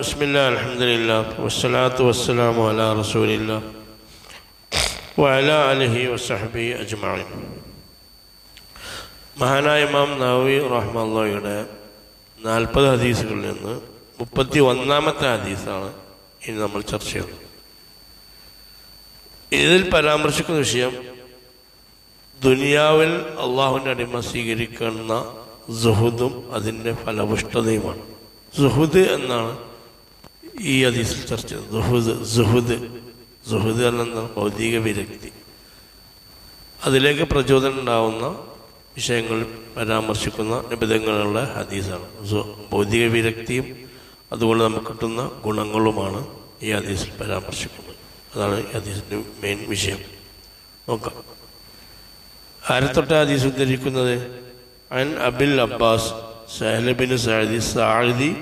بسم الله الحمد لله والصلاة والسلام على رسول الله وعلى آله وصحبه أجمعين മഹാനായ ഇമാം നവവി റഹ്മുള്ളയുടെ നാൽപ്പത് ഹദീസുകളിൽ നിന്ന് മുപ്പത്തി ഒന്നാമത്തെ ഹദീസാണ് ഇനി നമ്മൾ ചർച്ച ചെയ്യുന്നത് ഇതിൽ പരാമർശിക്കുന്ന വിഷയം ദുനിയാവിൽ അള്ളാഹുവിൻ്റെ അടിമ സ്വീകരിക്കുന്ന സുഹുദും അതിൻ്റെ ഫലപുഷ്ടതയുമാണ് സുഹുദ് എന്നാണ് ഈ ഹദീസിൽ ചർച്ച ചെയ്യുന്നത് സുഹുദ് സുഹുദ് എന്ന ഭൗതിക വിരക്തി. അതിലേക്ക് പ്രചോദനം ഉണ്ടാവുന്ന വിഷയങ്ങൾ പരാമർശിക്കുന്ന നിബിധങ്ങളുള്ള ഹദീസാണ്. ഭൗതിക വിരക്തിയും അതുപോലെ നമുക്ക് കിട്ടുന്ന ഗുണങ്ങളുമാണ് ഈ ഹദീസിൽ പരാമർശിക്കുന്നത്. അതാണ് ഈ ഹദീസിന്റെ മെയിൻ വിഷയം. നോക്കാം. ആരത്തൊട്ട ഹദീസ് ഉദ്ധരിക്കുന്നത്? അൻ അബിൽ അബ്ബാസ് സഹലബിൻ സഹദി സാഹിദി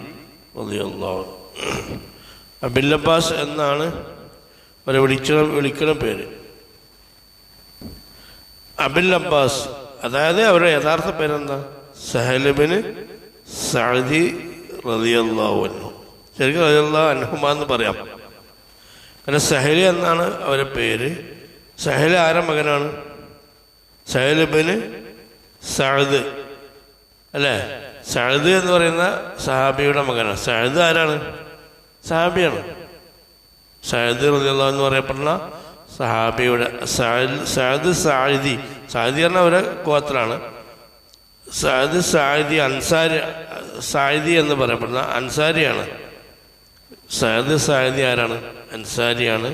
റളിയല്ലാഹു അബ്ബാസ് എന്നാണ് അവരെ വിളിക്കുന്ന വിളിക്കുന്ന പേര്. അബിൽ അബ്ബാസ് അതായത് അവരുടെ യഥാർത്ഥ പേരെന്താ? സഹലബിന് സഅദി റളിയല്ലാഹു അൻഹു. ശരിക്കും റളിയല്ലാഹു അൻഹുമ എന്ന് പറയാം. കാരണം സഹലി എന്നാണ് അവരെ പേര്. സഹല ആരുടെ മകനാണ്? സഹലബിന് സഅദ്. അല്ലേ? സഅദ് എന്ന് പറയുന്ന സഹാബിയുടെ മകനാണ്. സഅദ് ആരാണ്? സഹാബിയാണ്. സഅദ് റളിയല്ലാഹു എന്ന് പറയപ്പെടുന്ന സഹാബിയുടെ സാഹിദി സാഹിദി സായിദി പറഞ്ഞ ഒരു ഗോത്രമാണ്. സഅദ് സാഹിദി അൻസാരി സാഹിദി എന്ന് പറയപ്പെടുന്ന അൻസാരിയാണ്. സഅദ് സാഹിദി ആരാണ്? അൻസാരിയാണ്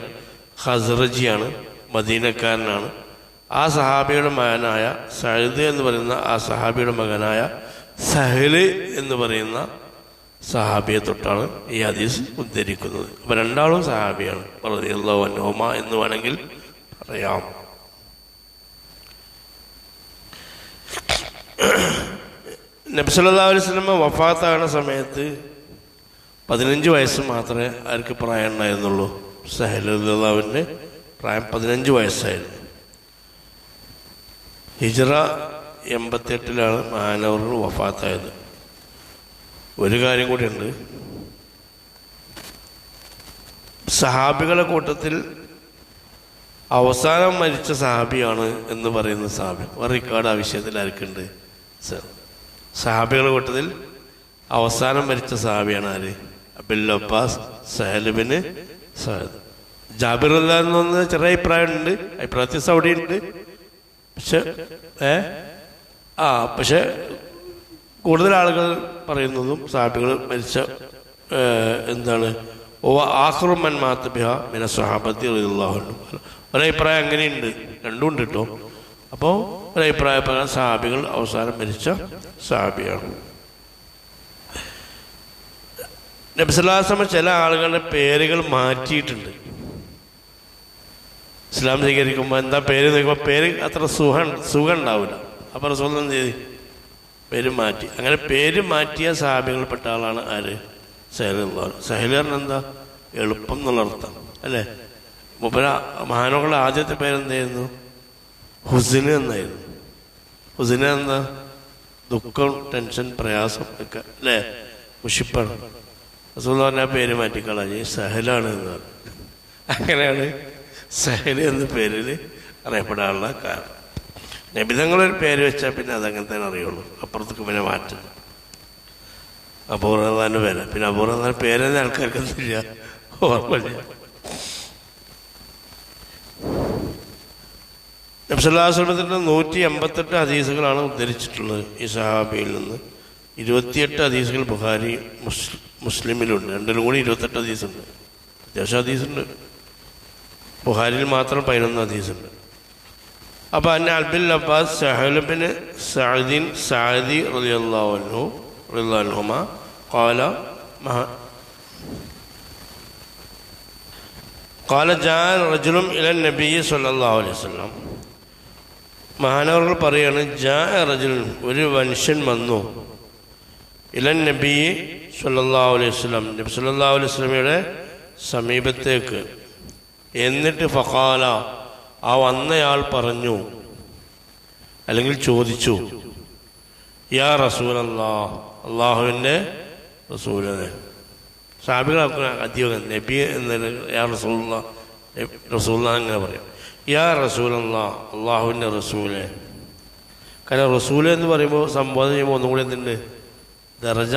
ഹസ്റജിയാണ് മദീനക്കാരനാണ്. ആ സഹാബിയുടെ മകനായ സഹിദ് എന്ന് പറയുന്ന ആ സഹാബിയുടെ മകനായ സഹൽ എന്ന് പറയുന്ന സഹാബിയെ തൊട്ടാണ് ഈ ഹദീസ് ഉദ്ധരിക്കുന്നത്. അപ്പൊ രണ്ടാളും സഹാബിയാണ്. അൻഹുമ എന്ന് വേണമെങ്കിൽ പറയാം. നബ്സല്ലാ അലൈഹി സ്വലമ വഫാത്താകുന്ന സമയത്ത് പതിനഞ്ച് വയസ്സ് മാത്രമേ ആർക്ക് പ്രായം ഉണ്ടായിരുന്നുള്ളൂ. സഹലുല്ലാവിന്റെ പ്രായം പതിനഞ്ച് വയസ്സായിരുന്നു. ഹിജറ എൺപത്തെട്ടിലാണ് മഹാനവർ വഫാത്തായത്. ഒരു കാര്യം കൂടിയുണ്ട്. സഹാബികളുടെ കൂട്ടത്തിൽ അവസാനം മരിച്ച സഹാബിയാണ് എന്ന് പറയുന്ന സഹാബി. റിക്കാർഡ് ആ വിഷയത്തിൽ ആർക്കുണ്ട്? സർ സഹാബികളുടെ കൂട്ടത്തിൽ അവസാനം മരിച്ച സഹാബിയാണ് ആര്? അബ്ബാസ് സഹലബിന് സഹദ് ജാബിർ എന്ന് പറഞ്ഞ ചെറിയ അഭിപ്രായമുണ്ട്. അഭിപ്രായത്തിൽ സൗഡിയുണ്ട് പക്ഷെ ഏ? ആ പക്ഷെ കൂടുതൽ ആളുകൾ പറയുന്നതും സാബികൾ മരിച്ച എന്താണ് ഓ ആഹ്റുമൻ മാത്തബിഹ മിന സഹാബത്തി റളിയല്ലാഹു ഒരഭിപ്രായം അങ്ങനെയുണ്ട് രണ്ടും ഉണ്ട് കേട്ടോ അപ്പോൾ ഒരഭിപ്രായ പ്രകാരം സഹാബികൾ അവസാനം മരിച്ച സഹാബിയാണ്. നബ്സലാസമ ചില ആളുകളുടെ പേരുകൾ മാറ്റിയിട്ടുണ്ട്. ഇസ്ലാം സ്വീകരിക്കുമ്പോൾ എന്താ പേര് നോക്കുമ്പോൾ പേര് അത്ര സുഖം സുഖം ഉണ്ടാവില്ല അപ്പോൾ റസൂൽ ചെയ്തു? പേര് മാറ്റി അങ്ങനെ പേര് മാറ്റിയ സഹാബികൾപ്പെട്ട ആളാണ് ആര്? സഹലുള്ളവർ സഹലറിന് എന്താ? എളുപ്പം എന്നുള്ള അർത്ഥം. അല്ലേ? മുപ്പര മഹാനോകളുടെ ആദ്യത്തെ പേരെന്തായിരുന്നു? ഹുസിന് എന്നായിരുന്നു. ഹുസിന് എന്താ? ദുഃഖം ടെൻഷൻ പ്രയാസം ഒക്കെ. അല്ലേ? മുഷിപ്പാണ്. റസൂൽ പറഞ്ഞാൽ പേര് മാറ്റിക്കളഞ്ഞ് സഹലാണ് എന്ന് പറഞ്ഞു. അങ്ങനെയാണ് സഹൽ എന്ന പേരിൽ അറിയപ്പെടാനുള്ള കാരണം. നബിതങ്ങളൊരു പേര് വെച്ചാൽ പിന്നെ അതങ്ങനെ തന്നെ അറിയുള്ളൂ. അപ്പുറത്തേക്ക് പിന്നെ മാറ്റും. അപൂർവതാന്റെ പേര്. പിന്നെ അപൂർവതാന്റെ പേരെന്നെ ആൾക്കാർക്ക് ഓർമ്മയില്ല. നബ്സല്ലാസ്ലമത്തിന്റെ നൂറ്റി എൺപത്തെട്ട് ഹദീസുകളാണ് ഉദ്ധരിച്ചിട്ടുള്ളത് ഈ സഹാബിയിൽ നിന്ന്. ഇരുപത്തിയെട്ട് ഹദീസുകൾ ബുഹാരി മുസ്ലിം മുസ്ലിമിലുണ്ട്. രണ്ടിലും കൂടി ഇരുപത്തെട്ട് ഹദീസുണ്ട്. അത്യാവശ്യം ഹദീസുണ്ട്. ബുഹാരിയിൽ മാത്രം പതിനൊന്ന് ഹദീസുണ്ട്. അപ്പോൾ അന്നെ അൽബിൽ അബ്ബാസ് സഹലബിന് സഅദിൻ സഅദി റളിയല്ലാഹു അൻഹു റളിയല്ലാഹു അൻഹുമ قال മഹ قال جاء رجل الى النبي صلى الله عليه وسلم മഹാനവർ പറയാണ് ജാ റജുൽ ഒരു മനുഷ്യൻ വന്നു ഇലൻ നബി സല്ലല്ലാഹു അലൈഹി വസല്ലം നബി സല്ലല്ലാഹു അലൈഹി വസല്ലമയുടെ സമീപത്തേക്ക് എന്നിട്ട് ഫഖാല ആ വന്നയാൾ പറഞ്ഞു അല്ലെങ്കിൽ ചോദിച്ചു യാ അള്ളാഹ് അള്ളാഹുവിന്റെ റസൂലനെ സാബികളൊക്കെ അധികം നബി എന്ന യാ റസൂലുള്ള റസൂല്ല അങ്ങനെ പറയാം. യാ റസൂലല്ല അള്ളാഹുവിന്റെ റസൂലെ. കാരണം റസൂൽ എന്ന് പറയുമ്പോൾ സംബോധന ചെയ്യുമ്പോൾ ഒന്നും കൂടി എന്തുണ്ട്? ദറജ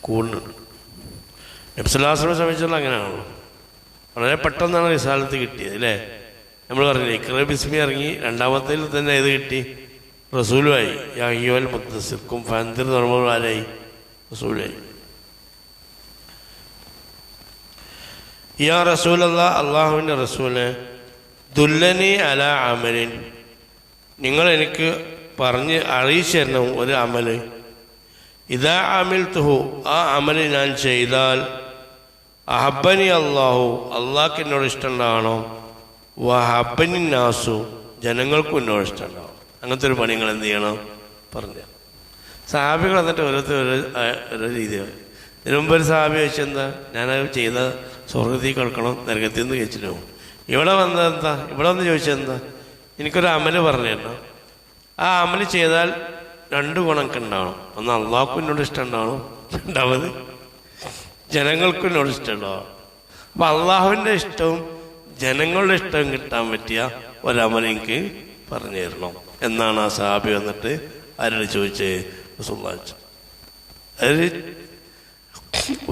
കൂടുന്നുണ്ട്. നബ്സുല്ലാസ്ലമെ സംബന്ധിച്ചുള്ള അങ്ങനെയാണല്ലോ. വളരെ പെട്ടെന്നാണ് റിസാലത്ത് കിട്ടിയത് അല്ലേ? നമ്മൾ പറഞ്ഞു ഇക്രബിസ്മി ഇറങ്ങി രണ്ടാമത്തേൽ തന്നെ ഏത് കിട്ടി? റസൂലുമായി യാഹിയോൽ മുത്തസിർക്കും ഫാൻതിർ തുറമുകൾ ആരായി? റസൂലായി. യാ റസൂൽ അല്ലാ അള്ളാഹുവിന്റെ റസൂൽ ദുല്ലനി അല അമലിൻ. നിങ്ങൾ എനിക്ക് പറഞ്ഞ് അറിയിച്ചു തരണം ഒരു അമൽ ഇതാ അമിൽ തുഹു ആ അമൽ ഞാൻ ചെയ്താൽ അഹബനി അള്ളാഹു അള്ളാഹ്ക്ക് എന്നോട് ഇഷ്ടമുണ്ടാകണോ. വഹബനി ജനങ്ങൾക്കും എന്നോട് ഇഷ്ടമുണ്ടാവും അങ്ങനത്തെ ഒരു പണി നിങ്ങൾ എന്ത് ചെയ്യണം? പറഞ്ഞു സാബികൾ എന്നിട്ട് ഓരോരുത്തർ ഓരോ ഓരോ രീതിയാണ്. ഇതിനു മുമ്പ് ഒരു സാബി വെച്ചെന്താ ഞാനത് ചെയ്ത സ്വർഗത്തിൽ കേൾക്കണം നരകത്തിൽ നിന്ന് കഴിച്ചിട്ട് പോകും. ഇവിടെ വന്നത് എന്താ? ഇവിടെ വന്ന് ചോദിച്ചെന്താ എനിക്കൊരു അമൽ പറഞ്ഞു തരണം. ആ അമൽ ചെയ്താൽ രണ്ട് ഗുണമൊക്കെ ഉണ്ടാവണം. ഒന്ന് അള്ളാഹുവിനോട് ഇഷ്ടം ഉണ്ടാവണം. രണ്ടാമത് ജനങ്ങൾക്കും എന്നോട് ഇഷ്ടമുണ്ടാവും അപ്പം അള്ളാഹുവിന്റെ ഇഷ്ടവും ജനങ്ങളുടെ ഇഷ്ടം കിട്ടാൻ പറ്റിയ ഒരമലിക്ക് പറഞ്ഞു തരണം. എന്നാണ് ആ സാബി വന്നിട്ട് ആരോട് ചോദിച്ചത് റസൂലുള്ളാഹി അതൊരു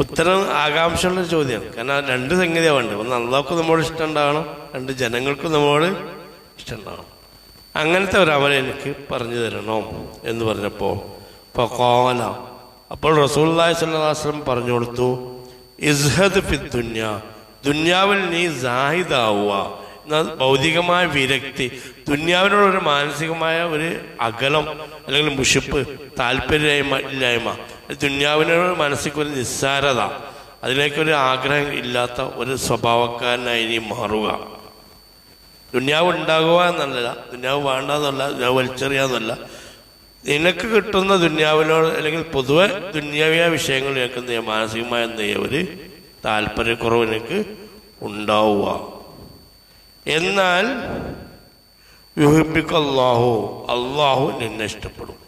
ഉത്തരം ആകാംക്ഷയുള്ള ചോദ്യമാണ്. കാരണം രണ്ട് സംഗതിയാണ് വേണ്ടത്. ഒന്ന് അള്ളാഹ്ക്ക് നമ്മോട് ഇഷ്ടം ഉണ്ടാവണം രണ്ട് ജനങ്ങൾക്കും നമ്മോട് ഇഷ്ടം ഉണ്ടാവണം അങ്ങനത്തെ ഒരു അമല എനിക്ക് പറഞ്ഞു തരണം എന്ന് പറഞ്ഞപ്പോൾ ഇപ്പോൾ കോല അപ്പോൾ റസൂല്ലായി സ്വല്ലാസ്ലം പറഞ്ഞു കൊടുത്തു ഇസ്ഹദ് ഫിദ്ദുന്യ ദുന്യ. ദുന്യാവിൽ നീ സാഹിതാവുക എന്നാൽ ഭൗതികമായ വിരക്തി. ദുന്യാവിനോടൊരു മാനസികമായ ഒരു അകലം അല്ലെങ്കിൽ മുഷിപ്പ് താല്പര്യമില്ലായ്മ ഇല്ലായ്മ. ദുന്യാവിനോട് മനസ്സിക്കൊരു നിസ്സാരത. അതിലേക്കൊരു ആഗ്രഹം ഇല്ലാത്ത ഒരു സ്വഭാവക്കാരനായി നീ മാറുക. ദുന്യാവ് ഉണ്ടാകുക എന്നല്ല ദുന്യാവ് വേണ്ടെന്നല്ല ദുന്യാവ് വലിച്ചെറിയാന്നല്ല നിനക്ക് കിട്ടുന്ന ദുന്യാവിനോട് അല്ലെങ്കിൽ പൊതുവെ ദുന്യാവിയ വിഷയങ്ങൾ ചെയ്യാം മാനസികമായ എന്ത് ചെയ്യാം ഒരു താല്പര്യക്കുറവ് എനിക്ക് ഉണ്ടാവുക. എന്നാൽ യുഹിബിക്കല്ലാഹു അള്ളാഹു നിന്നെ ഇഷ്ടപ്പെടും.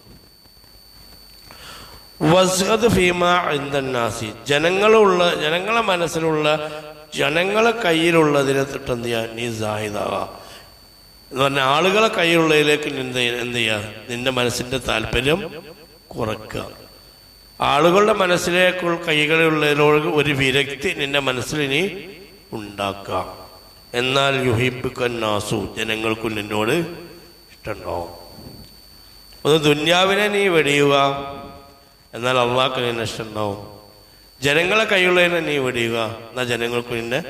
വസ്ഹദ് ഫീമ ഇന്ദന്നാസി ജനങ്ങളുള്ള ജനങ്ങളെ മനസ്സിലുള്ള ജനങ്ങളെ കയ്യിലുള്ളതിനെ തൊട്ട് എന്ത് ചെയ്യുക നീ സാഹിതാവുക എന്ന് പറഞ്ഞാൽ ആളുകളെ കയ്യിലുള്ളതിലേക്ക് എന്ത് എന്ത് ചെയ്യുക നിന്റെ മനസ്സിന്റെ താല്പര്യം കുറക്കുക ആളുകളുടെ മനസ്സിലേക്കുള്ള കൈകളിലുള്ളതിനോട് ഒരു വിരക്തി നിന്റെ മനസ്സിൽ ഇനി ഉണ്ടാക്കുക എന്നാൽ യുഹിപ്പിക്കൻ നാസു ജനങ്ങൾക്കും നിന്നോട് ഇഷ്ടമുണ്ടാവും ഒന്ന് ദുന്യാവിനെ നീ വെടിയുക എന്നാൽ അള്ളാഹ്ക്ക് നിന്നെ ഇഷ്ടമുണ്ടാവും ജനങ്ങളെ കൈയുള്ളതിനെ നീ വെടിയുക എന്നാൽ ജനങ്ങൾക്ക് നിന്നെ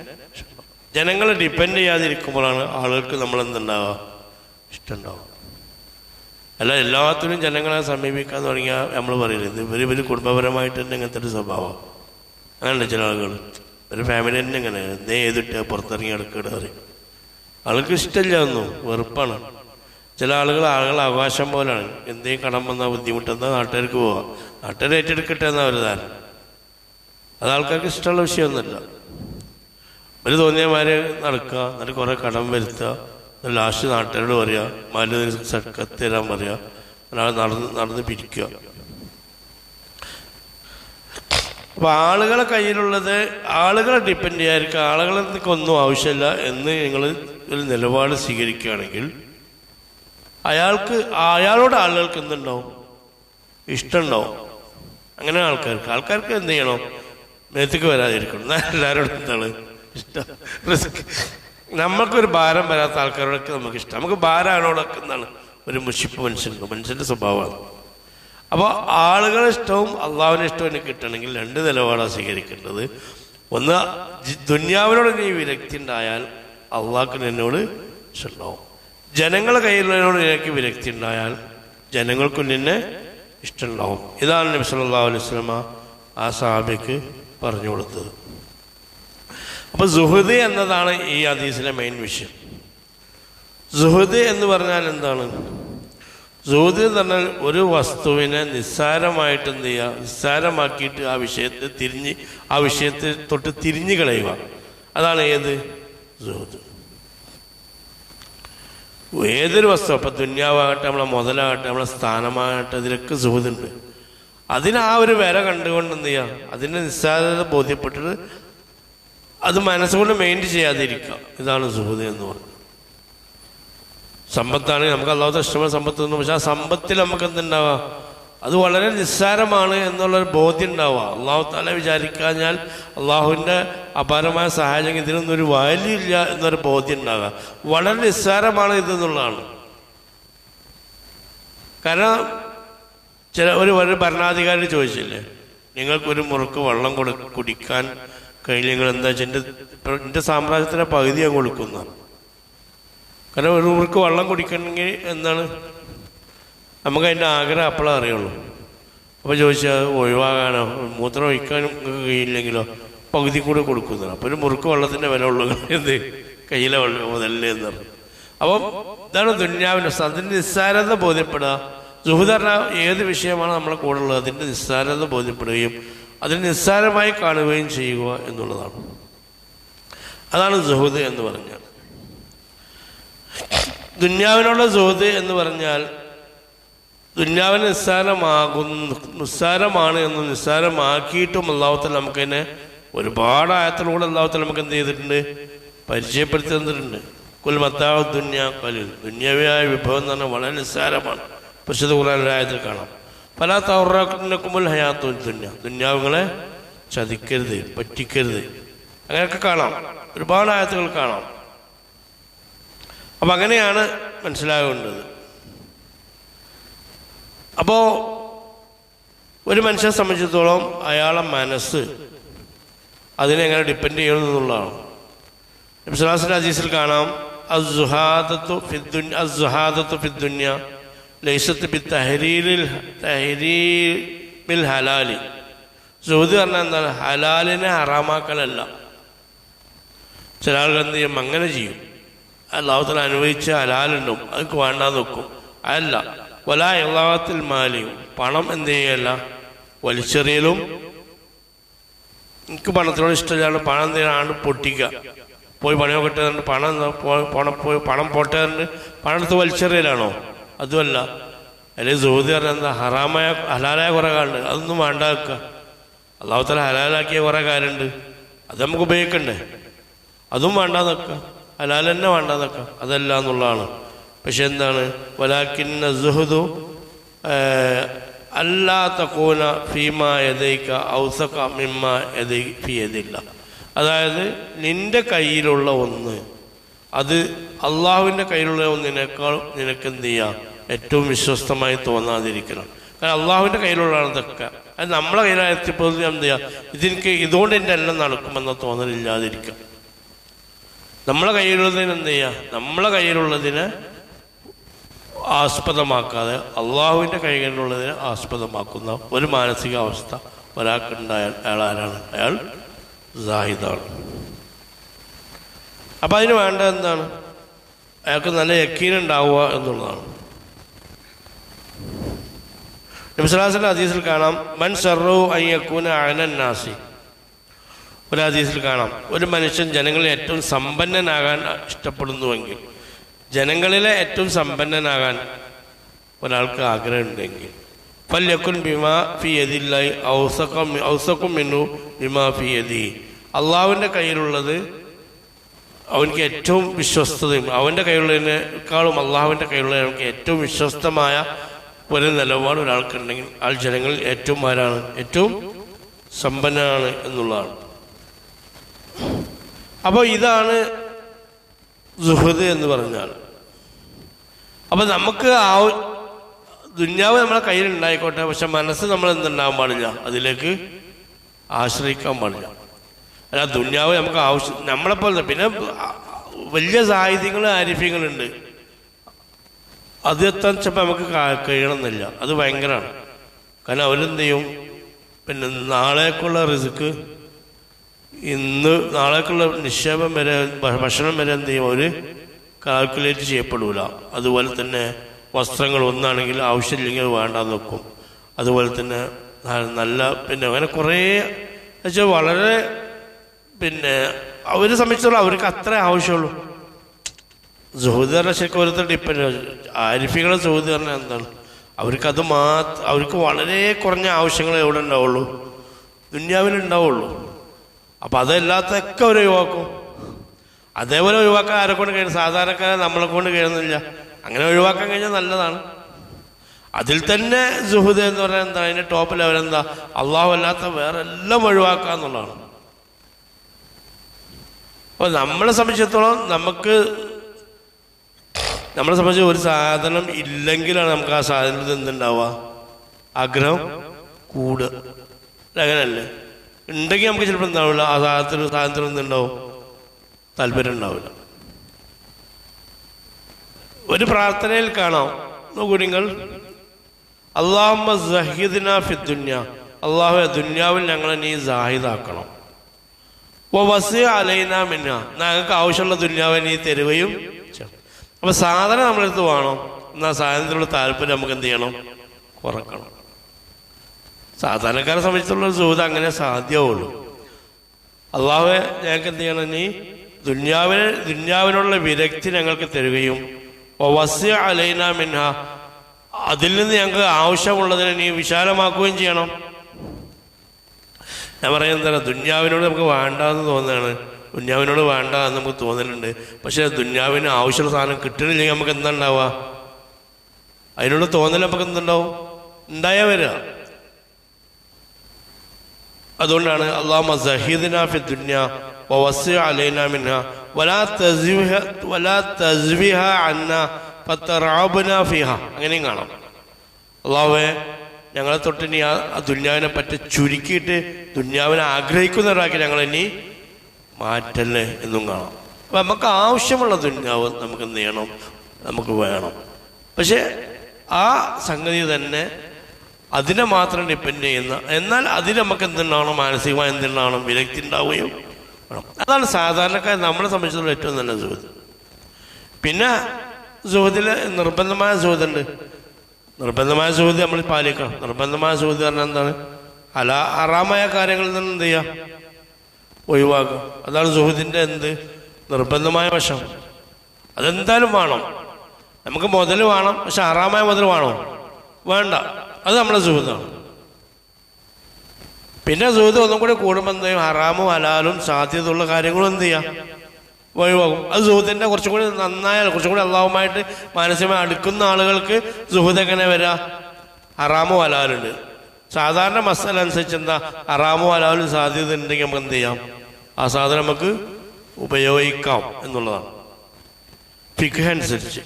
ജനങ്ങളെ ഡിപ്പെൻഡ് ചെയ്യാതിരിക്കുമ്പോഴാണ് ആളുകൾക്ക് നമ്മൾ എന്തുണ്ടാവുക ഇഷ്ടമുണ്ടാവും അല്ല എല്ലാത്തിനും ജനങ്ങളെ സമീപിക്കാൻ തുടങ്ങിയാൽ നമ്മൾ പറയുന്നത് ഇവർ ഇവർ കുടുംബപരമായിട്ട് തന്നെ ഇങ്ങനത്തെ ഒരു സ്വഭാവം. അങ്ങനെയല്ല ചില ആളുകൾ? ഒരു ഫാമിലി തന്നെ ഇങ്ങനെ നേ ചെയ്തിട്ട് പുറത്തിറങ്ങി എടുക്കുക പറയും. ആൾക്ക് ഇഷ്ടമില്ല ഒന്നും വെറുപ്പാണ്. ചില ആളുകൾ ആളുകൾ അവകാശം പോലാണ്. എന്തെങ്കിലും കടം വന്നാൽ ബുദ്ധിമുട്ടെന്നാൽ നാട്ടുകാർക്ക് പോവാം. നാട്ടുകാർ ഏറ്റെടുക്കട്ടെ എന്നാ ഒരു ധാരണ. അത് ആൾക്കാർക്ക് ഇഷ്ടമുള്ള വിഷയമൊന്നുമില്ല. ഒരു തോന്നിയമാര് നടക്കുക എന്നിട്ട് കുറേ കടം വരുത്തുക. ലാസ്റ്റ് നാട്ടുകാരോട് പറയുക മാലിന്യ കത്തിരാൻ പറയുക ഒരാൾ നടന്ന് നടന്ന് പിരിക്കുക. അപ്പൊ ആളുകളെ കയ്യിലുള്ളത് ആളുകളെ ഡിപ്പെൻഡ് ചെയ്യാതിരിക്കുക ആളുകളെ ഒന്നും ആവശ്യമില്ല എന്ന് നിങ്ങൾ ഒരു നിലപാട് സ്വീകരിക്കുകയാണെങ്കിൽ അയാൾക്ക് അയാളോട് ആളുകൾക്ക് എന്തുണ്ടാവും? ഇഷ്ടമുണ്ടാവും. അങ്ങനെ ആൾക്കാർക്ക് ആൾക്കാർക്ക് എന്ത് ചെയ്യണം? മേത്തേക്ക് വരാതിരിക്കണം. എല്ലാവരോടും എന്താണ്? ഇഷ്ടം. റിസ്ക്. നമുക്കൊരു ഭാരം വരാത്ത ആൾക്കാരോടൊക്കെ നമുക്ക് ഇഷ്ടം നമുക്ക് ഭാരമാണോടൊക്കെ എന്നാണ് ഒരു മുഷിപ്പ് മനുഷ്യനുണ്ട്. മനുഷ്യന്റെ സ്വഭാവമാണ്. അപ്പോൾ ആളുകളെ ഇഷ്ടവും അള്ളാവിന്റെ ഇഷ്ടവും എനിക്ക് കിട്ടണമെങ്കിൽ രണ്ട് നിലപാടാണ് സ്വീകരിക്കേണ്ടത്. ഒന്ന് ദുന്യാവിനോട് നീ വിരക്തി ഉണ്ടായാൽ അള്ളാഹ്ക്ക് നിന്നോട് ഇഷ്ടമുണ്ടാവും. ജനങ്ങളെ കയ്യിലുള്ളതിനോട് നിനക്ക് വിരക്തി ഉണ്ടായാൽ ജനങ്ങൾക്കും നിന്നെ ഇഷ്ടമുണ്ടാവും. ഇതാണ് നബി സല്ലല്ലാഹു അലൈഹി വസല്ലമ ആ സാബിക്ക് പറഞ്ഞു കൊടുത്തത്. അപ്പൊ സുഹൃദ് എന്നതാണ് ഈ ഹദീസിലെ മെയിൻ വിഷയം. സുഹൃദ് എന്ന് പറഞ്ഞാൽ എന്താണ്? സുഹൃദ് എന്ന് പറഞ്ഞാൽ ഒരു വസ്തുവിനെ നിസ്സാരമായിട്ട് എന്ത് ചെയ്യുക നിസ്സാരമാക്കിയിട്ട് ആ വിഷയത്തെ തിരിഞ്ഞ് ആ വിഷയത്തെ തൊട്ട് തിരിഞ്ഞു കളയുക. അതാണ് ഏത്? സുഹൃദ്. ഏതൊരു വസ്തു അപ്പൊ ദുന്യാവാകട്ടെ നമ്മളെ മുതലാകട്ടെ നമ്മളെ സ്ഥാനമാകട്ടെ അതിലൊക്കെ സുഹൃത്തുണ്ട് അതിന് ആ ഒരു വില കണ്ടുകൊണ്ട് എന്ത് ചെയ്യുക? അതിന്റെ നിസ്സാരത ബോധ്യപ്പെട്ടിട്ട് അത് മനസ്സുകൊണ്ട് മെയിന്റ് ചെയ്യാതിരിക്കുക. ഇതാണ് സുഹൃതി എന്ന് പറയുന്നത് സമ്പത്താണെങ്കിൽ നമുക്ക് അല്ലാത്ത ഇഷ്ടമുള്ള സമ്പത്ത് തന്നു. പക്ഷെ ആ സമ്പത്തിൽ നമുക്ക് എന്തുണ്ടാവുക അത് വളരെ നിസ്സാരമാണ് എന്നുള്ളൊരു ബോധ്യം ഉണ്ടാവുക അള്ളാഹു താല വിചാരിക്കാഞ്ഞാൽ അള്ളാഹുവിന്റെ അപാരമായ സഹായം ഇതിനൊന്നും ഒരു വാല്യൂ ഇല്ല എന്നൊരു ബോധ്യം ഉണ്ടാവുക വളരെ നിസ്സാരമാണ് ഇതെന്നുള്ളതാണ് കാരണം ചില ഒരു ഭരണാധികാരി ചോദിച്ചില്ലേ? നിങ്ങൾക്കൊരു മുറുക്ക് വെള്ളം കൊടു കുടിക്കാൻ കഴിഞ്ഞ് നിങ്ങൾ എന്താ വെച്ചാൽ എന്റെ എന്റെ സാമ്രാജ്യത്തിന്റെ പകുതി ഞാൻ കൊടുക്കുന്ന. കാരണം ഒരു ഉറുക്ക് വള്ളം കുടിക്കണമെങ്കിൽ എന്താണ്? നമുക്ക് അതിന്റെ ആഗ്രഹം അപ്പോഴേ അറിയുള്ളൂ. അപ്പോൾ ചോദിച്ചാൽ ഒഴിവാകാനോ? മൂത്രം ഒഴിക്കാനും കഴിയില്ലെങ്കിലോ? പകുതി കൂടെ കൊടുക്കുന്നതാണ് അപ്പോൾ ഒരു മുറുക്ക് വെള്ളത്തിന്റെ വില ഉള്ളു. എന്ത്? കയ്യിലെ വെള്ളം മുതലേ എന്ന് പറഞ്ഞു. അപ്പം ഇതാണ് ദുന്യാവിന്റെ അതിന്റെ നിസ്സാരത ബോധ്യപ്പെടുക. സുഹൃദർണ ഏത് വിഷയമാണ് നമ്മളെ കൂടെ ഉള്ളത്? അതിന്റെ നിസ്സാരത ബോധ്യപ്പെടുകയും അതിന് നിസ്സാരമായി കാണുകയും ചെയ്യുക എന്നുള്ളതാണ്. അതാണ് സുഹൃദ് എന്ന് പറഞ്ഞാൽ. ദുന്യാവിനുള്ള സുഹൃദ് എന്ന് പറഞ്ഞാൽ ദുന്യാവിന് നിസ്സാരമാകുന്നു നിസ്സാരമാണ് എന്ന് നിസ്സാരമാക്കിയിട്ടും നമുക്ക് നമുക്കതിനെ ഒരുപാട് ആയത്തിലൂടെ അള്ളാഹുത്തൽ നമുക്ക് എന്ത് ചെയ്തിട്ടുണ്ട്? പരിചയപ്പെടുത്തി തന്നിട്ടുണ്ട് കുൽമത്താവ് ദുന്യ കലു ദുന്യാവിയായ വിഭവം എന്ന് പറഞ്ഞാൽ വളരെ നിസ്സാരമാണ്. പരിശുദ്ധ ഖുർആൻ ആയത്തിൽ കാണാം. പല തവറാക്കുമ്പോൾ ഹയാത്തു ദുന്യ. ദുന്യാവുകളെ ചതിക്കരുത് പറ്റിക്കരുത്. അങ്ങനെയൊക്കെ കാണാം. ഒരുപാട് ആയത്തുകൾ കാണാം. അപ്പം അങ്ങനെയാണ് മനസ്സിലാകേണ്ടത് അപ്പോൾ ഒരു മനുഷ്യനെ സംബന്ധിച്ചിടത്തോളം അയാളെ മനസ്സ് അതിനെ എങ്ങനെ ഡിപ്പെൻഡ് ചെയ്യണം എന്നുള്ളതാണ്. നബ്സുലാസിന്റെ ഹദീസിൽ കാണാം അസ്സുഹാദത്തു ഫിദ്ദുൻ അസ്സുഹാദത്തു ഫിദ്ദുന്യ ലൈസത്ത് ബി തഹരീരിൽ തഹരീബിൽ ഹലാലി. സുഹൃദ് പറഞ്ഞാൽ എന്താണ് ഹലാലിനെ ഹറാമാക്കലല്ല. ചില ആളുകൾ എന്ത് ചെയ്യും? അങ്ങനെ ചെയ്യും. അള്ളാഹുത്തല അനുഭവിച്ച ഹലാലുണ്ടും അതൊക്കെ വേണ്ടാന്ന് വെക്കും അതല്ല. വല ഇളാവത്തിൽ മാലിയും പണം എന്ത് ചെയ്യല്ല? വലിച്ചെറിയലും. എനിക്ക് പണത്തിനോട് ഇഷ്ടമില്ലാണ്ട് പണം എന്തെങ്കിലും പൊട്ടിക്കുക പോയി പണിയൊക്കെ പണം എന്താ? പോ- പണം പോയി പണം പോട്ടെ പണം എടുത്ത് വലിച്ചെറിയലാണോ? അതുമല്ല അല്ലെങ്കിൽ സൗദി അറിയാൻ എന്താ ഹറാമായ ഹലാലായ കുറേ കാര്യമുണ്ട് അതൊന്നും വേണ്ട വെക്കുക അള്ളാഹുത്തല ഹലാലാക്കിയ കുറേ കാര്യമുണ്ട് അത് നമുക്ക് ഉപയോഗിക്കണ്ടേ? അതും വേണ്ട നിൽക്കുക ഹലാൽ തന്നെ വേണ്ട നിൽക്കുക അതല്ല എന്നുള്ളതാണ് പക്ഷെ എന്താണ്? വലാക്കിന്ന സുഹുദു അല്ലാ കൂന ഫീമ എതയ്ക്ക ഔസക്ക മിമ്മ ഫി യദില്ല അതായത് നിന്റെ കയ്യിലുള്ള ഒന്ന് അത് അള്ളാഹുവിന്റെ കയ്യിലുള്ള നിനക്കാൾ നിനക്ക് എന്ത് ചെയ്യാം ഏറ്റവും വിശ്വസ്തമായി തോന്നാതിരിക്കണം. കാരണം അള്ളാഹുവിന്റെ കയ്യിലുള്ളതാണ് ഇതൊക്കെ. അത് നമ്മളെ കയ്യിലെത്തിയപ്പോൾ എന്ത് ചെയ്യാം ഇതെനിക്ക് ഇതുകൊണ്ട് എന്റെ എല്ലാം നടക്കുമെന്ന തോന്നലില്ലാതിരിക്കുക. നമ്മളെ കയ്യിലുള്ളതിന് എന്ത് ചെയ്യുക നമ്മളെ കയ്യിലുള്ളതിനെ ആസ്പദമാക്കാതെ അള്ളാഹുവിന്റെ കൈകളിലുള്ളതിനെ ആസ്പദമാക്കുന്ന ഒരു മാനസികാവസ്ഥ ഒരാൾക്കുണ്ടായാൽ അയാൾ ആരാണ്? അയാൾ സാഹിദാണ്. അപ്പം അതിന് വേണ്ട എന്താണ്? അയാൾക്ക് നല്ല യക്കീനുണ്ടാവുക എന്നുള്ളതാണ്. നബ്സലാസിന്റെ ഹദീസിൽ കാണാം മൻ സർറു അയ്യക്കൂന അനൻ നാസി. ഒരു ഹദീസിൽ കാണാം ഒരു മനുഷ്യൻ ജനങ്ങളിൽ ഏറ്റവും സമ്പന്നനാകാൻ ഇഷ്ടപ്പെടുന്നുവെങ്കിൽ ജനങ്ങളിലെ ഏറ്റവും സമ്പന്നനാകാൻ ഒരാൾക്ക് ആഗ്രഹമുണ്ടെങ്കിൽ പല്യക്കുൻ ബിമാ ഫി എതില്ലായി ഔസക്കം ഔസക്കും മിന്നു ബിമാ ഫി എതി അള്ളാവിന്റെ കയ്യിലുള്ളത് അവൻക്ക് ഏറ്റവും വിശ്വസ്തതയും അവന്റെ കയ്യിലുള്ളതിനേക്കാളും അള്ളാഹുവിന്റെ കയ്യിലുള്ളതിനൊക്കെ ഏറ്റവും വിശ്വസ്തമായ ഒരു നിലപാട് ഒരാൾക്കുണ്ടെങ്കിൽ ആൾ ജനങ്ങളിൽ ഏറ്റവും ആരാണ്? ഏറ്റവും സമ്പന്നനാണ് എന്നുള്ളതാണ്. അപ്പോൾ ഇതാണ് ജുഹദ് എന്ന് പറഞ്ഞാൽ. അപ്പോൾ നമുക്ക് ആ ദുന്യാവ് നമ്മളെ കയ്യിൽ ഉണ്ടായിക്കോട്ടെ പക്ഷെ മനസ്സ് നമ്മൾ എന്തുണ്ടാകാൻ പാടില്ല? അതിലേക്ക് ആശ്രയിക്കാൻ പാടില്ല. അല്ല ദുന്യാവ് നമുക്ക് ആവശ്യം നമ്മളെപ്പോലെ പിന്നെ വലിയ സാഹിത്യങ്ങൾ ആരിഫ്യങ്ങളുണ്ട്. അത് എത്താൻ ചിലപ്പോൾ നമുക്ക് കഴിയണമെന്നില്ല. അത് ഭയങ്കരമാണ്. കാരണം അവരെന്ത് ചെയ്യും പിന്നെ നാളേക്കുള്ള റിസ്ക് ഇന്ന് നാളേക്കുള്ള നിക്ഷേപം വരെ ഭക്ഷണം വരെ എന്ത് ചെയ്യും അവർ കാൽക്കുലേറ്റ് ചെയ്യപ്പെടൂല. അതുപോലെ തന്നെ വസ്ത്രങ്ങൾ ഒന്നാണെങ്കിൽ ആവശ്യമില്ലെങ്കിൽ വേണ്ടാന്ന് വെക്കും. അതുപോലെ തന്നെ നല്ല പിന്നെ അങ്ങനെ കുറേ വെച്ചാൽ വളരെ പിന്നെ അവരെ സംബന്ധിച്ചോളം അവർക്ക് അത്ര ആവശ്യമുള്ളൂ. സുഹൃദറിനെ ശരിക്കും ഓരോരുത്തർ ഡിപ്പെൻഡ് ആരിഫികളെ സുഹൃദ് പറഞ്ഞാൽ എന്താണ്? അവർക്കത് മാ അവർക്ക് വളരെ കുറഞ്ഞ ആവശ്യങ്ങൾ എവിടെ ഉണ്ടാവുള്ളൂ. ദുന്യാവിൽ ഉണ്ടാവുള്ളൂ. അപ്പം അതല്ലാത്തൊക്കെ അവർ ഒഴിവാക്കും. അതേപോലെ ഒഴിവാക്കാൻ ആരെ കൊണ്ട് കഴിയും സാധാരണക്കാരെ നമ്മളെ കൊണ്ട് കഴിയുന്നില്ല. അങ്ങനെ ഒഴിവാക്കാൻ കഴിഞ്ഞാൽ നല്ലതാണ്. അതിൽ തന്നെ സുഹൃദ് എന്ന് പറഞ്ഞാൽ എന്താ അതിന്റെ ടോപ്പിൽ അവരെന്താ അള്ളാഹു അല്ലാത്ത വേറെ എല്ലാം ഒഴിവാക്കുക എന്നുള്ളതാണ് അപ്പോൾ നമ്മളെ സംബന്ധിച്ചിടത്തോളം നമുക്ക് നമ്മളെ സംബന്ധിച്ച് ഒരു സാധനം ഇല്ലെങ്കിലാണ് നമുക്ക് ആ സാധനത്തിൽ എന്തുണ്ടാവുക? ആഗ്രഹം കൂടുക. അങ്ങനല്ലേ ഉണ്ടെങ്കിൽ നമുക്ക് ചിലപ്പോൾ എന്താവില്ല? ആ സാധനത്തിന് സാധനത്തിന് എന്തുണ്ടാവും? താല്പര്യം ഉണ്ടാവില്ല. ഒരു പ്രാർത്ഥനയിൽ കാണാം. നോക്കൂ നിങ്ങൾ. അള്ളാഹുമ്മ സഹിദിന ഫിദ്ദുന്യ അള്ളാഹു ദുന്യാവിൽ ഞങ്ങളെ നീ സാഹിദാക്കണം. അലൈന മിന്ന. ഞങ്ങൾക്ക് ആവശ്യമുള്ള ദുന്യാവെ നീ തരുകയും അപ്പൊ സാധനം നമ്മളെടുത്ത് വേണം. എന്നാൽ സാധനത്തിലുള്ള താല്പര്യം നമുക്ക് എന്ത് ചെയ്യണം? കുറക്കണം. സാധാരണക്കാരെ സംബന്ധിച്ചുള്ള സുഹൃത്ത് അങ്ങനെ സാധ്യമുള്ളൂ അള്ളാഹെ ഞങ്ങൾക്ക് എന്ത് ചെയ്യണം നീ ദുന്യാവിന് ദുന്യാവിനുള്ള വിരക്തി ഞങ്ങൾക്ക് തരുകയും അലൈന മിന്ന. അതിൽ നിന്ന് ഞങ്ങൾക്ക് ആവശ്യമുള്ളതിനെ നീ വിശാലമാക്കുകയും ചെയ്യണം. ഞാൻ പറയുന്നത് എന്താ ദുന്യാവിനോട് നമുക്ക് വേണ്ടാന്ന് തോന്നുകയാണ്. ദുന്യാവിനോട് വേണ്ട എന്ന് നമുക്ക് തോന്നലുണ്ട്. പക്ഷേ ദുന്യാവിന് ആവശ്യമുള്ള സാധനം കിട്ടണില്ലെങ്കിൽ നമുക്ക് എന്താ ഉണ്ടാവുക അതിനോട് തോന്നൽ നമുക്ക് എന്തുണ്ടാവും? ഉണ്ടായാ വരിക. അതുകൊണ്ടാണ് അള്ളാഹു സഹീദിന ഫി ദുന്യ വലാ തസ്വിഹ വലാ തസ്വിഹ ഫിഹ. അങ്ങനെയും കാണാം. അള്ളാഹുവെ ഞങ്ങളെ തൊട്ട് ഇനി ആ ദുന്യാവിനെ പറ്റി ചുരുക്കിയിട്ട് ദുന്യാവിനെ ആഗ്രഹിക്കുന്നവരാക്കി ഞങ്ങളെ ഇനി മാറ്റല്ലേ എന്നും കാണാം. അപ്പം നമുക്ക് ആവശ്യമുള്ള ദുന്യാവ് നമുക്ക് നേണം നമുക്ക് വേണം. പക്ഷേ ആ സംഗതി തന്നെ അതിനെ മാത്രം ഡിപ്പെൻഡ് ചെയ്യുന്ന എന്നാൽ അതിന് നമുക്ക് എന്തുണ്ടാവണം? മാനസികമായി എന്തുണ്ടാവണം? വിരക്തി ഉണ്ടാവുകയും വേണം. അതാണ് സാധാരണക്കാർ നമ്മളെ സംബന്ധിച്ചിടത്തോളം ഏറ്റവും നല്ല സുഹൃത്ത്. പിന്നെ സുഹൃത്തിൽ നിർബന്ധമായ സുഹൃത്തുണ്ട്. നിർബന്ധമായ സുഹൃത്ത് നമ്മൾ പാലിക്കണം. നിർബന്ധമായ സുഹൃത്ത് പറഞ്ഞാൽ എന്താണ്? അല അറാമായ കാര്യങ്ങളിൽ നിന്ന് എന്ത് ചെയ്യുക ഒഴിവാക്കുക. അതാണ് സുഹൃത്തിന്റെ എന്ത്? നിർബന്ധമായ വശം. അതെന്തായാലും വേണം. നമുക്ക് മുതൽ വേണം പക്ഷെ അറാമായ മുതൽ വേണോ? വേണ്ട. അത് നമ്മുടെ സുഹൃത്താണ്. പിന്നെ സുഹൃത്ത് ഒന്നും കൂടി കൂടുമ്പോൾ എന്ത് ചെയ്യും? ഹലാലും സാധ്യതയുള്ള കാര്യങ്ങളും എന്ത് ചെയ്യാം? ഒഴിവാകും അത് സുഹൃത്തിന്റെ കുറച്ചും കൂടി നന്നായാൽ കുറച്ചും കൂടി അള്ളാഹുമായിട്ട് മാനസികമായി അടുക്കുന്ന ആളുകൾക്ക് സുഹൃത്ത് എങ്ങനെ വരാ? അറാമോ അലാലുണ്ട് സാധാരണ മസാല അനുസരിച്ച് എന്താ? അറാമോ അലാലും സാധ്യത ഉണ്ടെങ്കിൽ നമുക്ക് എന്ത് ചെയ്യാം? ആ സാധനം നമുക്ക് ഉപയോഗിക്കാം എന്നുള്ളതാണ്. ഫിഖ് അനുസരിച്ച്.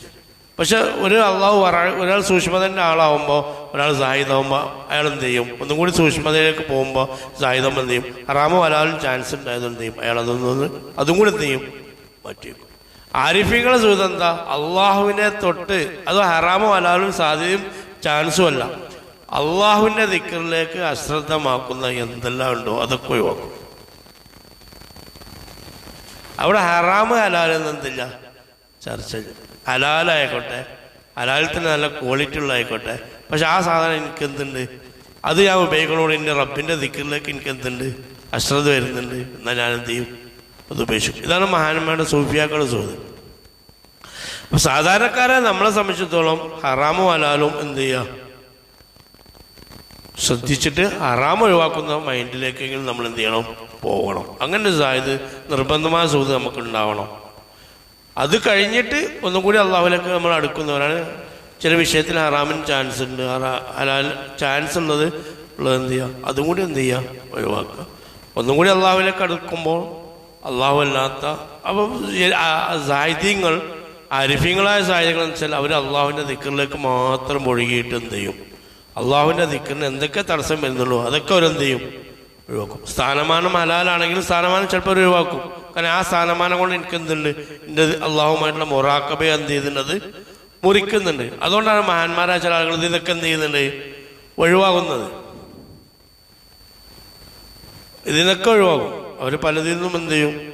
പക്ഷെ ഒരു അള്ളാഹു ഒരാൾ സൂക്ഷ്മതന്റെ ആളാവുമ്പോൾ ഒരാൾ സായുധാവുമ്പോൾ അയാൾ എന്ത് ചെയ്യും? ഒന്നും കൂടി സൂക്ഷ്മതയിലേക്ക് പോകുമ്പോൾ സായുധം എന്ത് ചെയ്യും? ഹറാമോ അലാലും ചാൻസ് ഉണ്ടായത് എന്ത് ചെയ്യും? അയാൾ അതൊന്നും അതും കൂടി എന്ത് ചെയ്യും? മാറ്റി ആരിഫികളെ സുഹൃത്ത് എന്താ? അള്ളാഹുവിനെ തൊട്ട് അത് ഹറാമോ ഹലാലും സാധ്യതയും ചാൻസും അല്ല. അള്ളാഹുവിന്റെ ദിക്കറിലേക്ക് അശ്രദ്ധമാക്കുന്ന എന്തെല്ലാം ഉണ്ടോ അതൊക്കെ ഒഴിവാക്കും. അവിടെ ഹറാമ് ഹലാലെന്ന് എന്തില്ല? ചർച്ച. ഹലാലായിക്കോട്ടെ. ഹലാലിൽ തന്നെ നല്ല ക്വാളിറ്റി ഉള്ളതായിക്കോട്ടെ. പക്ഷെ ആ സാധനം എനിക്ക് എന്തുണ്ട് അത് ഞാൻ ഉപയോഗിക്കണോട് എന്റെ റബ്ബിന്റെ ദിക്കറിലേക്ക് എനിക്ക് എന്തുണ്ട് അശ്രദ്ധ വരുന്നുണ്ട്. എന്നാൽ ഞാൻ എന്ത് ചെയ്യും? അത് ഉപേക്ഷിക്കും ഇതാണ് മഹാന്മാരുടെ സൂഫിയാക്കളുടെ ചോദ്യം. അപ്പൊ സാധാരണക്കാരെ നമ്മളെ സംബന്ധിച്ചിടത്തോളം ഹറാമും ഹലാലും എന്ത് ചെയ്യുക ശ്രദ്ധിച്ചിട്ട് ഹറാം ഒഴിവാക്കുന്ന മൈൻഡിലേക്കെങ്കിലും നമ്മൾ എന്ത് ചെയ്യണം? പോകണം. അങ്ങനെ ഒരു നിർബന്ധമായ സുഹൃത്ത് നമുക്ക് ഉണ്ടാവണം അത് കഴിഞ്ഞിട്ട് ഒന്നും കൂടി അള്ളാഹുലേക്ക് നമ്മൾ അടുക്കുന്നവരാണ്. ചില വിഷയത്തിൽ ഹറാമിന് ചാൻസ് ഉണ്ട്. ഹലാൽ ചാൻസ് ഉള്ളത് ഉള്ളത് എന്ത് ചെയ്യുക അതും കൂടി എന്ത് ചെയ്യുക ഒഴിവാക്കുക. ഒന്നും കൂടി അള്ളാഹുലേക്ക് അടുക്കുമ്പോൾ അള്ളാഹു അല്ലാത്ത അപ്പം സാഹിത്യങ്ങൾ അരിഫ്യങ്ങളായ സാഹിത്യങ്ങൾ എന്ന് വെച്ചാൽ അവർ അള്ളാഹുവിന്റെ ദിക്കറിലേക്ക് മാത്രം ഒഴുകിയിട്ട് എന്ത് ചെയ്യും? അള്ളാഹുവിന്റെ ദിക്കറിന് എന്തൊക്കെ തടസ്സം വരുന്നുള്ളൂ? അതൊക്കെ അവരെന്ത് ചെയ്യും? ഒഴിവാക്കും. സ്ഥാനമാനം ഹലാലാണെങ്കിൽ സ്ഥാനമാനം ചിലപ്പോൾ ഒഴിവാക്കും. കാരണം ആ സ്ഥാനമാനം കൊണ്ട് എനിക്ക് എന്തുണ്ട്? എന്റെ അള്ളാഹുമായിട്ടുള്ള മൊറാക്കബ എന്ത് ചെയ്യുന്നുണ്ട്? മുറിക്കുന്നുണ്ട്. അതുകൊണ്ടാണ് മഹാന്മാരായ ചില ആളുകൾ ഇതൊക്കെ എന്ത് ചെയ്യുന്നുണ്ട്? ഒഴിവാകുന്നത്. ഇതിനൊക്കെ ഒഴിവാകും. അവർ പലതിൽ നിന്നും എന്ത് ചെയ്യും?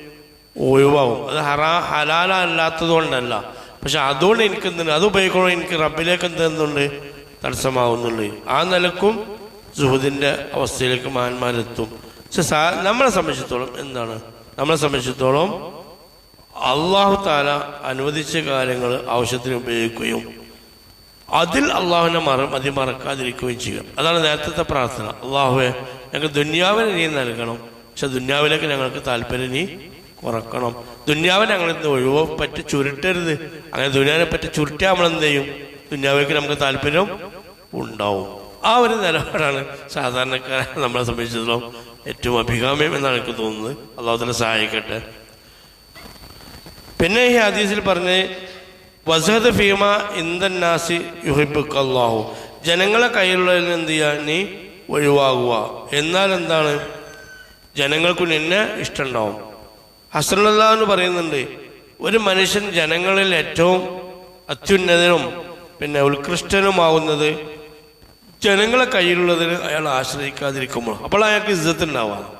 ഒഴിവാകും അത് ഹറാ ഹലാലല്ലാത്തത് കൊണ്ടല്ല പക്ഷെ അതുകൊണ്ട് എനിക്ക് എന്തുണ്ട് അത് ഉപയോഗിക്കണം എനിക്ക് റബ്ബിലേക്ക് എന്തെന്നുണ്ട് തടസ്സമാവുന്നുണ്ട്. ആ നിലക്കും സുഹൃത്തിന്റെ അവസ്ഥയിലേക്ക് മാന്മാരെത്തും പക്ഷെ സാ- നമ്മളെ സംബന്ധിച്ചിടത്തോളം എന്താണ്? നമ്മളെ സംബന്ധിച്ചിടത്തോളം അള്ളാഹു താല അനുവദിച്ച കാര്യങ്ങൾ ആവശ്യത്തിന് ഉപയോഗിക്കുകയും അതിൽ അള്ളാഹുവിനെ മറ അതിമറക്കാതിരിക്കുകയും ചെയ്യുക. അതാണ് നേരത്തെ പ്രാർത്ഥന. അള്ളാഹുവെ ഞങ്ങൾക്ക് ദുന്യാവിനെ നീ നൽകണം. പക്ഷെ ദുന്യാവിലേക്ക് ഞങ്ങൾക്ക് താല്പര്യം നീ കുറക്കണം. ദുന്യാവിൽ ഞങ്ങൾ എന്ത് ഒഴിവോ പറ്റി ചുരുട്ടരുത്. അങ്ങനെ ദുന്യാവിനെ പറ്റി ചുരുട്ടിയാൽ നമ്മൾ എന്ത് ചെയ്യും? ദുന്യാവിലേക്ക് നമുക്ക് താല്പര്യം ഉണ്ടാവും. ആ ഒരു നിലപാടാണ് സാധാരണക്കാരെ നമ്മളെ സംബന്ധിച്ചിടത്തോളം ഏറ്റവും അഭികാമ്യം എന്നാണ് എനിക്ക് തോന്നുന്നത്. അള്ളാഹുദിനെ സഹായിക്കട്ടെ. പിന്നെ ഈ ഹദീസിൽ പറഞ്ഞ് വസഹദ് ഫീമ ഇന്ദന്നാസി യുഹിബുക്ക് അള്ളാഹു ജനങ്ങളെ കയ്യിലുള്ളതിൽ എന്ത് ചെയ്യുക നീ ഒഴിവാകുക. എന്നാൽ എന്താണ്? ജനങ്ങൾക്ക് നിന്നെ ഇഷ്ടമുണ്ടാവും. ഹസ്രല്ല എന്ന് പറയുന്നുണ്ട് ഒരു മനുഷ്യൻ ജനങ്ങളിൽ ഏറ്റവും അത്യുന്നതനും പിന്നെ ഉത്കൃഷ്ടനുമാവുന്നത് ജനങ്ങളെ കയ്യിലുള്ളതിന് അയാൾ ആശ്രയിക്കാതിരിക്കുമ്പോൾ. അപ്പോൾ അയാൾക്ക് ഇജ്ജത്ത് ഉണ്ടാവാം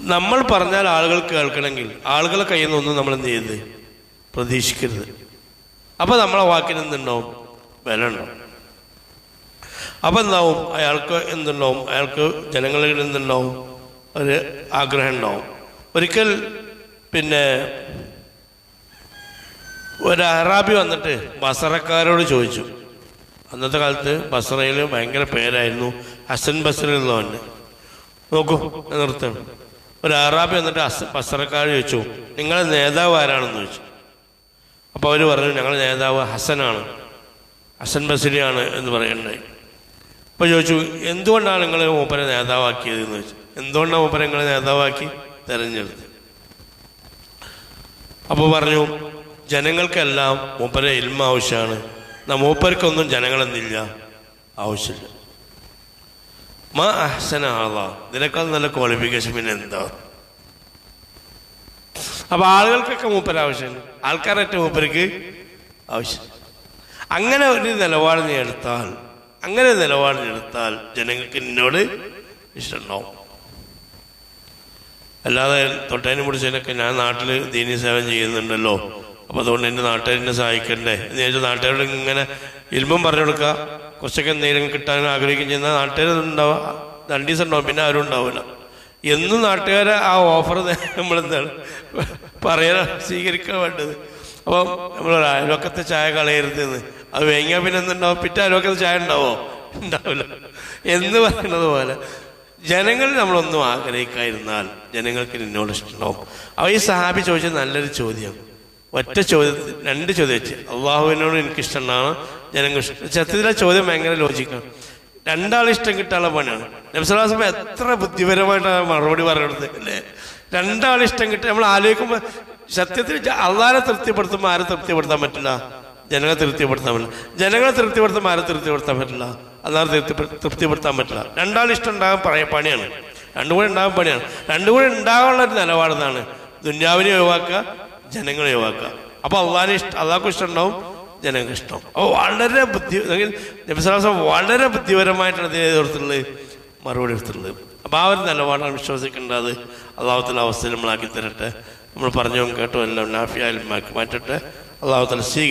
നമ്മൾ പറഞ്ഞാൽ ആളുകൾ കേൾക്കണമെങ്കിൽ ആളുകളെ കയ്യിൽ നിന്നൊന്നും നമ്മൾ എന്ത് ചെയ്യരുത്? പ്രതീക്ഷിക്കരുത്. അപ്പോൾ നമ്മളെ വാക്കിനെന്തുണ്ടാവും വില ഉണ്ടാവും അപ്പൊ എന്താവും അയാൾക്ക് എന്തുണ്ടാവും? അയാൾക്ക് ജനങ്ങളിൽ എന്തുണ്ടാവും? ഒരു ആഗ്രഹം ഉണ്ടാവും. ഒരിക്കൽ പിന്നെ ഒരു അറാബി വന്നിട്ട് ബസറക്കാരോട് ചോദിച്ചു. അന്നത്തെ കാലത്ത് ബസറയിൽ ഭയങ്കര പേരായിരുന്നു. ഹസൻ ബസറിൽ നോക്കൂ നിർത്തണം ഒരു അറാബി വന്നിട്ട് ഹസ് ബസറക്കാർ ചോദിച്ചു നിങ്ങളെ നേതാവ് ആരാണെന്ന് ചോദിച്ചു. അപ്പോൾ അവർ പറഞ്ഞു ഞങ്ങളുടെ നേതാവ് ഹസനാണ്. ഹസൻ ബസരിയാണ് എന്ന് പറയണ്ടായി അപ്പോൾ ചോദിച്ചു എന്തുകൊണ്ടാണ് നിങ്ങൾ മൂപ്പരെ നേതാവാക്കിയത് എന്ന് ചോദിച്ചു. എന്തുകൊണ്ടാണ് മൂപ്പരെ നിങ്ങളെ നേതാവാക്കി? തെരഞ്ഞെടുത്തത് അപ്പോൾ പറഞ്ഞു ജനങ്ങൾക്കെല്ലാം മൂപ്പരെ ഇൽമ ആവശ്യമാണ്. മൂപ്പർക്കൊന്നും ജനങ്ങളെന്നില്ല ആവശ്യമില്ല. മാ അഹ്സന ആളാ ഇതിനേക്കാൾ നല്ല ക്വാളിഫിക്കേഷൻ പിന്നെ എന്താ? അപ്പൊ ആളുകൾക്കൊക്കെ മൂപ്പര ആവശ്യമുണ്ട്. ആൾക്കാരൊക്കെ മൂപ്പർക്ക് ആവശ്യം അങ്ങനെ ഒരു നിലപാട് നീ എടുത്താൽ അങ്ങനെ ഒരു എടുത്താൽ ജനങ്ങൾക്ക് എന്നോട് ഇഷ്ടമുണ്ടാവും. അല്ലാതെ തൊട്ടേനും പിടിച്ചതിനൊക്കെ ഞാൻ നാട്ടിൽ ദീനി സേവനം ചെയ്യുന്നുണ്ടല്ലോ. അപ്പൊ അതുകൊണ്ട് എന്റെ നാട്ടുകാരെന്നെ സഹായിക്കണ്ടേ? എന്ന് ചോദിച്ചാൽ നാട്ടുകാരോട് ഇങ്ങനെ ഇൽമം പറഞ്ഞു കൊടുക്കുക. കുറച്ചൊക്കെ എന്തെങ്കിലും കിട്ടാൻ ആഗ്രഹിക്കുകയും ചെയ്യുന്ന നാട്ടുകാർ ഉണ്ടാവുക രണ്ട് ഉണ്ടാവും പിന്നെ ആരും ഉണ്ടാവില്ല എന്നും നാട്ടുകാരെ ആ ഓഫർ നമ്മളെന്താണ് പറയാൻ സ്വീകരിക്കാൻ വേണ്ടത്. അപ്പം നമ്മൾ അയൽവക്കത്തെ ചായ കളയരുത് എന്ന്. അത് വേങ്ങിയാൽ പിന്നെ എന്തുണ്ടാവും? പിറ്റേ അയൽവക്കത്തെ ചായ ഉണ്ടാവോ? ഉണ്ടാവില്ല. എന്ന് പറയുന്നത് പോലെ? ജനങ്ങൾ നമ്മളൊന്നും ആഗ്രഹിക്കാതിരുന്നാൽ ജനങ്ങൾക്ക് നിന്നോട് ഇഷ്ടമുണ്ടാവും. അവ ഈ സഹാബി ചോദിച്ചത് നല്ലൊരു ചോദ്യം. ഒറ്റ ചോദ്യം രണ്ട് ചോദ്യം വെച്ച്. അള്ളാഹുവിനോട് എനിക്ക് ഇഷ്ടമാണ് ജനങ്ങൾ സത്യത്തിലെ ചോദ്യം ഭയങ്കര ലോജിക്കാണ്. രണ്ടാൾ ഇഷ്ടം കിട്ടാനുള്ള പണിയാണ്. നബ്സലാസം എത്ര ബുദ്ധിപരമായിട്ടാണ് മറുപടി പറയുന്നത് അല്ലേ? രണ്ടാൾ ഇഷ്ടം കിട്ടുക നമ്മൾ ആലോചിക്കുമ്പോൾ സത്യത്തിൽ അള്ളാരെ തൃപ്തിപ്പെടുത്തുമ്പോൾ ആരെ തൃപ്തിപ്പെടുത്താൻ പറ്റില്ല? ജനങ്ങളെ തൃപ്തിപ്പെടുത്താൻ പറ്റില്ല. ജനങ്ങളെ തൃപ്തിപ്പെടുത്താൻ ആരെ തൃപ്തിപ്പെടുത്താൻ പറ്റില്ല? അല്ലാതെ തൃപ്തി തൃപ്തിപ്പെടുത്താൻ പറ്റില്ല. രണ്ടാൾ ഇഷ്ടം ഉണ്ടാകാൻ പറയ പണിയാണ്. രണ്ടും കൂടെ ഉണ്ടാകാൻ പണിയാണ്. രണ്ടും കൂടെ ഉണ്ടാകാനുള്ള ഒരു നിലപാടെന്നാണ് ദുന്യാവിനെ ഒഴിവാക്കുക ജനങ്ങളെ ഒഴിവാക്കുക. അപ്പോൾ അള്ളാഹിനെ ഇഷ്ടം അള്ളാഹ്ക്കും ഇഷ്ടം ഉണ്ടാവും ജനങ്ങൾക്ക് ഇഷ്ടം. അപ്പോൾ വളരെ ബുദ്ധി നബിസ്ലാസം വളരെ ബുദ്ധിപരമായിട്ടാണ് ഇതിനെ എതിർത്തുള്ളത് മറുപടി എടുത്തിട്ടുള്ളത്. അപ്പൊ ആ ഒരു നിലപാടാണ് വിശ്വസിക്കേണ്ടത്. അള്ളാഹുത്തിന്റെ അവസ്ഥ നമ്മളാക്കി തരട്ടെ. നമ്മൾ പറഞ്ഞു കേട്ടോ എല്ലാം നാഫിയായാലും മാറ്റട്ടെ. അള്ളാഹുത്തല സ്വീകരിക്കും